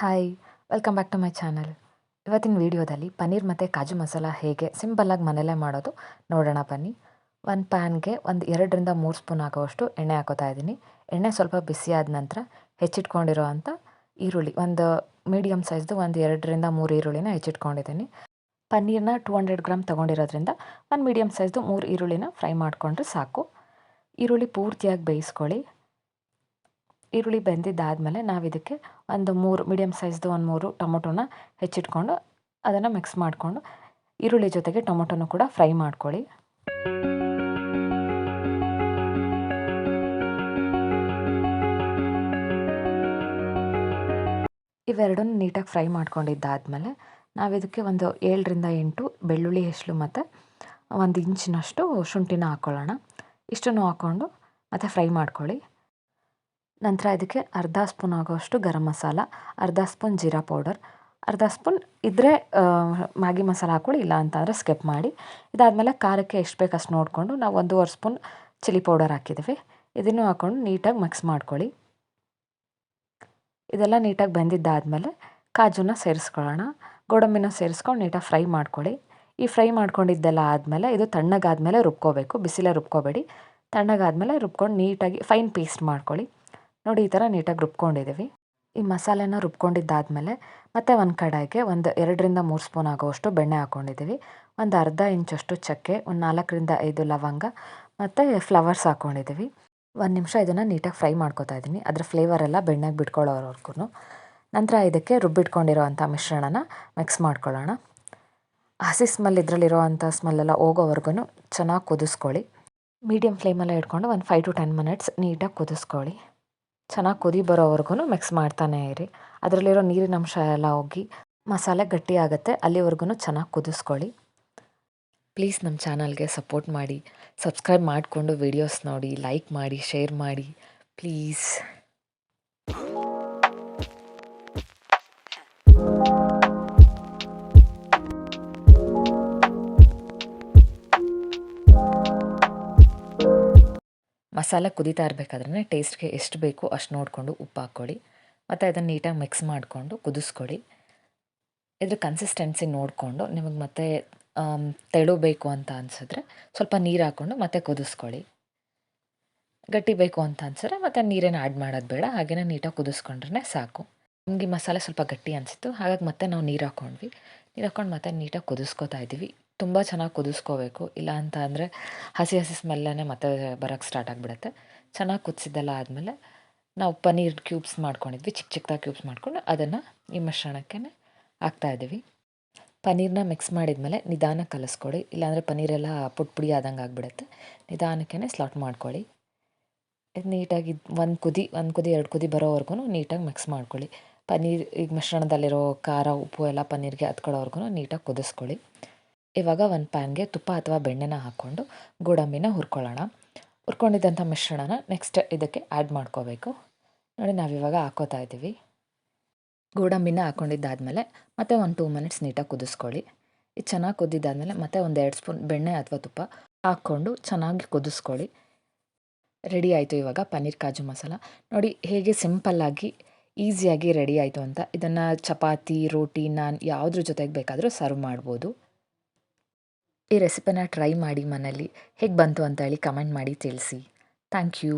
Hi welcome back to my channel ಇವತ್ತಿನ ವಿಡಿಯೋದಲ್ಲಿ ಪನ್ನೀರ್ ಮತ್ತು ಕಾಜು ಮಸಾಲ ಹೇಗೆ ಸಿಂಪಲ್ಲಾಗಿ ಮನೆಯಲ್ಲೇ ಮಾಡೋದು ನೋಡೋಣ ಬನ್ನಿ. ಒಂದು ಪ್ಯಾನ್ಗೆ ಒಂದು ಎರಡರಿಂದ ಮೂರು ಸ್ಪೂನ್ ಆಗೋವಷ್ಟು ಎಣ್ಣೆ ಹಾಕೋತಾ ಇದ್ದೀನಿ. ಎಣ್ಣೆ ಸ್ವಲ್ಪ ಬಿಸಿ ಆದ ನಂತರ ಹೆಚ್ಚಿಟ್ಕೊಂಡಿರೋ ಅಂಥ ಈರುಳ್ಳಿ, ಒಂದು ಮೀಡಿಯಮ್ ಸೈಜ್ದು ಒಂದು ಎರಡರಿಂದ ಮೂರು ಈರುಳ್ಳಿನ ಹೆಚ್ಚಿಟ್ಕೊಂಡಿದ್ದೀನಿ. ಪನ್ನೀರ್ನ ಟೂ ಹಂಡ್ರೆಡ್ ಗ್ರಾಮ್ ತೊಗೊಂಡಿರೋದ್ರಿಂದ ಒಂದು ಮೀಡಿಯಮ್ ಸೈಜ್ದು ಮೂರು ಈರುಳ್ಳಿನ ಫ್ರೈ ಮಾಡಿಕೊಂಡ್ರೆ ಸಾಕು. ಈರುಳ್ಳಿ ಪೂರ್ತಿಯಾಗಿ ಬೇಯಿಸ್ಕೊಳ್ಳಿ. ಈರುಳ್ಳಿ ಬೆಂದಿದ್ದಾದಮೇಲೆ ನಾವು ಇದಕ್ಕೆ ಒಂದು ಮೂರು ಮೀಡಿಯಮ್ ಸೈಜ್ದು ಒಂದು ಮೂರು ಟೊಮೊಟೊನ ಹೆಚ್ಚಿಟ್ಕೊಂಡು ಅದನ್ನು ಮಿಕ್ಸ್ ಮಾಡಿಕೊಂಡು ಈರುಳ್ಳಿ ಜೊತೆಗೆ ಟೊಮೊಟೊನೂ ಕೂಡ ಫ್ರೈ ಮಾಡ್ಕೊಳ್ಳಿ. ಇವೆರಡನ್ನು ನೀಟಾಗಿ ಫ್ರೈ ಮಾಡ್ಕೊಂಡಿದ್ದಾದಮೇಲೆ ನಾವು ಇದಕ್ಕೆ ಒಂದು ಏಳರಿಂದ ಎಂಟು ಬೆಳ್ಳುಳ್ಳಿ ಹೆಸಳು ಮತ್ತು ಒಂದು ಇಂಚಿನಷ್ಟು ಶುಂಠಿನ ಹಾಕ್ಕೊಳ್ಳೋಣ ಇಷ್ಟನ್ನು ಹಾಕ್ಕೊಂಡು ಮತ್ತು ಫ್ರೈ ಮಾಡ್ಕೊಳ್ಳಿ. ನಂತರ ಇದಕ್ಕೆ ಅರ್ಧ ಸ್ಪೂನ್ ಆಗೋಷ್ಟು ಗರಂ ಮಸಾಲ, ಅರ್ಧ ಸ್ಪೂನ್ ಜೀರಾ ಪೌಡರ್, ಅರ್ಧ ಸ್ಪೂನ್ ಇದ್ದರೆ ಮ್ಯಾಗಿ ಮಸಾಲ ಹಾಕ್ಕೊಳ್ಳಿ, ಇಲ್ಲ ಅಂತಂದರೆ ಸ್ಕಿಪ್ ಮಾಡಿ. ಇದಾದಮೇಲೆ ಖಾರಕ್ಕೆ ಎಷ್ಟು ಬೇಕು ಅಷ್ಟು ನೋಡಿಕೊಂಡು ನಾವು ಒಂದೂವರೆ ಸ್ಪೂನ್ ಚಿಲ್ಲಿ ಪೌಡರ್ ಹಾಕಿದ್ವಿ ಇದನ್ನು ಹಾಕ್ಕೊಂಡು ನೀಟಾಗಿ ಮಿಕ್ಸ್ ಮಾಡ್ಕೊಳ್ಳಿ. ಇದೆಲ್ಲ ನೀಟಾಗಿ ಬೆಂದಿದ್ದಾದಮೇಲೆ ಕಾಜುನ ಸೇರಿಸ್ಕೊಳ್ಳೋಣ. ಗೋಡಂಬಿನ ಸೇರಿಸ್ಕೊಂಡು ನೀಟಾಗಿ ಫ್ರೈ ಮಾಡ್ಕೊಳ್ಳಿ. ಈ ಫ್ರೈ ಮಾಡ್ಕೊಂಡಿದ್ದೆಲ್ಲ ಆದಮೇಲೆ ಇದು ತಣ್ಣಗಾದಮೇಲೆ ರುಬ್ಕೋಬೇಕು. ಬಿಸಿಲೇ ರುಬ್ಕೋಬೇಡಿ. ತಣ್ಣಗಾದಮೇಲೆ ರುಬ್ಕೊಂಡು ನೀಟಾಗಿ ಫೈನ್ ಪೇಸ್ಟ್ ಮಾಡ್ಕೊಳ್ಳಿ. ನೋಡಿ ಈ ಥರ ನೀಟಾಗಿ ರುಬ್ಕೊಂಡಿದ್ದೀವಿ. ಈ ಮಸಾಲೆನ ರುಬ್ಕೊಂಡಿದ್ದಾದಮೇಲೆ ಮತ್ತೆ ಒಂದು ಕಡಾಯಿಗೆ ಒಂದು ಎರಡರಿಂದ ಮೂರು ಸ್ಪೂನ್ ಆಗೋವಷ್ಟು ಬೆಣ್ಣೆ ಹಾಕ್ಕೊಂಡಿದ್ದೀವಿ ಒಂದು ಅರ್ಧ ಇಂಚಷ್ಟು ಚಕ್ಕೆ, ಒಂದು ನಾಲ್ಕರಿಂದ ಐದು ಲವಂಗ ಮತ್ತು ಫ್ಲವರ್ಸ್ ಹಾಕ್ಕೊಂಡಿದ್ದೀವಿ ಒಂದು ನಿಮಿಷ ಇದನ್ನು ನೀಟಾಗಿ ಫ್ರೈ ಮಾಡ್ಕೊತಾ ಇದ್ದೀನಿ. ಅದರ ಫ್ಲೇವರ್ ಎಲ್ಲ ಬೆಣ್ಣೆಗೆ ಬಿಟ್ಕೊಳ್ಳೋವರೆಗೂ ನಂತರ ಇದಕ್ಕೆ ರುಬ್ಬಿಟ್ಕೊಂಡಿರೋ ಅಂಥ ಮಿಶ್ರಣನ ಮಿಕ್ಸ್ ಮಾಡ್ಕೊಳ್ಳೋಣ. ಹಸಿ ಸ್ಮೆಲ್ ಇದರಲ್ಲಿರೋ ಅಂಥ ಸ್ಮೆಲ್ಲೆಲ್ಲ ಹೋಗೋವರೆಗೂ ಚೆನ್ನಾಗಿ ಕುದಿಸ್ಕೊಳ್ಳಿ. ಮೀಡಿಯಮ್ ಫ್ಲೇಮಲ್ಲೇ ಇಟ್ಕೊಂಡು ಒಂದು ಫೈವ್ ಟು ಟೆನ್ ಮಿನಿಟ್ಸ್ ನೀಟಾಗಿ ಕುದಿಸ್ಕೊಳ್ಳಿ. ಚೆನ್ನಾಗಿ ಕುದಿ ಬರೋವರೆಗೂ ಮಿಕ್ಸ್ ಮಾಡ್ತಾನೇ ಇರಿ. ಅದರಲ್ಲಿರೋ ನೀರಿನ ಅಂಶ ಎಲ್ಲ ಹೋಗಿ ಮಸಾಲೆ ಗಟ್ಟಿ ಆಗುತ್ತೆ ಅಲ್ಲಿವರೆಗೂ ಚೆನ್ನಾಗಿ ಕುದಿಸ್ಕೊಳ್ಳಿ. ಪ್ಲೀಸ್ ನಮ್ಮ ಚಾನಲ್ಗೆ ಸಪೋರ್ಟ್ ಮಾಡಿ. ಸಬ್ಸ್ಕ್ರೈಬ್ ಮಾಡಿಕೊಂಡು ವೀಡಿಯೋಸ್ ನೋಡಿ ಲೈಕ್ ಮಾಡಿ ಶೇರ್ ಮಾಡಿ. ಪ್ಲೀಸ್ ಮಸಾಲೆ ಕುದೀತಾ ಇರಬೇಕಾದ್ರೆ ಟೇಸ್ಟ್ಗೆ ಎಷ್ಟು ಬೇಕು ಅಷ್ಟು ನೋಡಿಕೊಂಡು ಉಪ್ಪು ಹಾಕ್ಕೊಳ್ಳಿ. ಮತ್ತು ಅದನ್ನು ನೀಟಾಗಿ ಮಿಕ್ಸ್ ಮಾಡಿಕೊಂಡು ಕುದಿಸ್ಕೊಳ್ಳಿ. ಇದ್ರ ಕನ್ಸಿಸ್ಟೆನ್ಸಿ ನೋಡಿಕೊಂಡು ನಿಮಗೆ ಮತ್ತೆ ತೆಳು ಬೇಕು ಅಂತ ಅನಿಸಿದ್ರೆ ಸ್ವಲ್ಪ ನೀರು ಹಾಕ್ಕೊಂಡು ಮತ್ತೆ ಕುದಿಸ್ಕೊಳ್ಳಿ. ಗಟ್ಟಿ ಬೇಕು ಅಂತ ಅನ್ಸಿದ್ರೆ ಮತ್ತೆ ನೀರೇನು ಆ್ಯಡ್ ಮಾಡೋದು ಬೇಡ ಹಾಗೆಯೇ ನೀಟಾಗಿ ಕುದಿಸ್ಕೊಂಡ್ರೆ ಸಾಕು. ನಮಗೆ ಮಸಾಲೆ ಸ್ವಲ್ಪ ಗಟ್ಟಿ ಅನಿಸಿತ್ತು, ಹಾಗಾಗಿ ಮತ್ತೆ ನಾವು ನೀರು ಹಾಕ್ಕೊಂಡ್ವಿ ನೀರು ಹಾಕ್ಕೊಂಡು ಮತ್ತೆ ನೀಟಾಗಿ ಕುದಿಸ್ಕೊತಾ ಇದ್ದೀವಿ. ತುಂಬ ಚೆನ್ನಾಗಿ ಕುದಿಸ್ಕೋಬೇಕು. ಇಲ್ಲ ಅಂತ ಅಂದರೆ ಹಸಿ ಹಸಿ ಸ್ಮೆಲ್ಲೇ ಮತ್ತೆ ಬರೋಕ್ಕೆ ಸ್ಟಾರ್ಟ್ ಆಗಿಬಿಡುತ್ತೆ. ಚೆನ್ನಾಗಿ ಕುದಿಸಿದ್ದೆಲ್ಲ ಆದಮೇಲೆ ನಾವು ಪನ್ನೀರ್ ಕ್ಯೂಬ್ಸ್ ಮಾಡ್ಕೊಂಡಿದ್ವಿ. ಚಿಕ್ಕ ಚಿಕ್ಕದಾಗಿ ಕ್ಯೂಬ್ಸ್ ಮಾಡಿಕೊಂಡು ಅದನ್ನು ಈ ಮಿಶ್ರಣಕ್ಕೆ ಹಾಕ್ತಾಯಿದ್ದೀವಿ ಪನ್ನೀರನ್ನ ಮಿಕ್ಸ್ ಮಾಡಿದ್ಮೇಲೆ ನಿಧಾನಕ್ಕೆ ಕಲಿಸ್ಕೊಡಿ. ಇಲ್ಲಾಂದರೆ ಪನ್ನೀರೆಲ್ಲ ಪುಡಿ ಪುಡಿ ಆದಂಗೆ ಆಗಿಬಿಡುತ್ತೆ. ನಿಧಾನಕ್ಕೆ ಸ್ಲಾಟ್ ಮಾಡ್ಕೊಳ್ಳಿ. ಇದು ನೀಟಾಗಿ ಒಂದು ಕುದಿ ಒಂದು ಕುದಿ, ಎರಡು ಕುದಿ ಬರೋವರೆಗೂ ನೀಟಾಗಿ ಮಿಕ್ಸ್ ಮಾಡ್ಕೊಳ್ಳಿ. ಪನ್ನೀರ್ ಈಗ ಮಿಶ್ರಣದಲ್ಲಿರೋ ಖಾರ, ಉಪ್ಪು ಎಲ್ಲ ಪನ್ನೀರ್ಗೆ ಹತ್ಕೊಳ್ಳೋವರೆಗೂ ನೀಟಾಗಿ ಕುದಿಸ್ಕೊಳ್ಳಿ. ಇವಾಗ ಒಂದು ಪ್ಯಾನ್ಗೆ ತುಪ್ಪ ಅಥವಾ ಬೆಣ್ಣೆನ ಹಾಕ್ಕೊಂಡು ಗೋಡಂಬಿನ ಹುರ್ಕೊಳ್ಳೋಣ. ಹುರ್ಕೊಂಡಿದ್ದಂಥ ಮಿಶ್ರಣನ ನೆಕ್ಸ್ಟ್ ಇದಕ್ಕೆ ಆ್ಯಡ್ ಮಾಡ್ಕೋಬೇಕು. ನೋಡಿ ನಾವಿವಾಗ ಹಾಕೋತಾ ಇದ್ದೀವಿ. ಗೋಡಂಬಿನ ಹಾಕ್ಕೊಂಡಿದ್ದಾದಮೇಲೆ ಮತ್ತೆ ಒಂದು ಟೂ ಮಿನಿಟ್ಸ್ ನೀಟಾಗಿ ಕುದಿಸ್ಕೊಳ್ಳಿ. ಇದು ಚೆನ್ನಾಗಿ ಕುದ್ದಿದ್ದಾದಮೇಲೆ ಮತ್ತೆ ಒಂದು ಎರಡು ಸ್ಪೂನ್ ಬೆಣ್ಣೆ ಅಥವಾ ತುಪ್ಪ ಹಾಕ್ಕೊಂಡು ಚೆನ್ನಾಗಿ ಕುದಿಸ್ಕೊಳ್ಳಿ. ರೆಡಿ ಆಯಿತು ಇವಾಗ ಪನ್ನೀರ್ ಕಾಜು ಮಸಾಲ. ನೋಡಿ ಹೇಗೆ ಸಿಂಪಲ್ಲಾಗಿ ಈಸಿಯಾಗಿ ರೆಡಿ ಆಯಿತು ಅಂತ. ಇದನ್ನು ಚಪಾತಿ, ರೋಟಿ, ನಾನ್ ಯಾವುದ್ರ ಜೊತೆಗೆ ಬೇಕಾದರೂ ಸರ್ವ್ ಮಾಡ್ಬೋದು. ಈ ರೆಸಿಪಿನ ಟ್ರೈ ಮಾಡಿ ಮನೇಲಿ ಹೇಗೆ ಬಂತು ಅಂತ ಹೇಳಿ ಕಮೆಂಟ್ ಮಾಡಿ ತಿಳಿಸಿ. Thank you.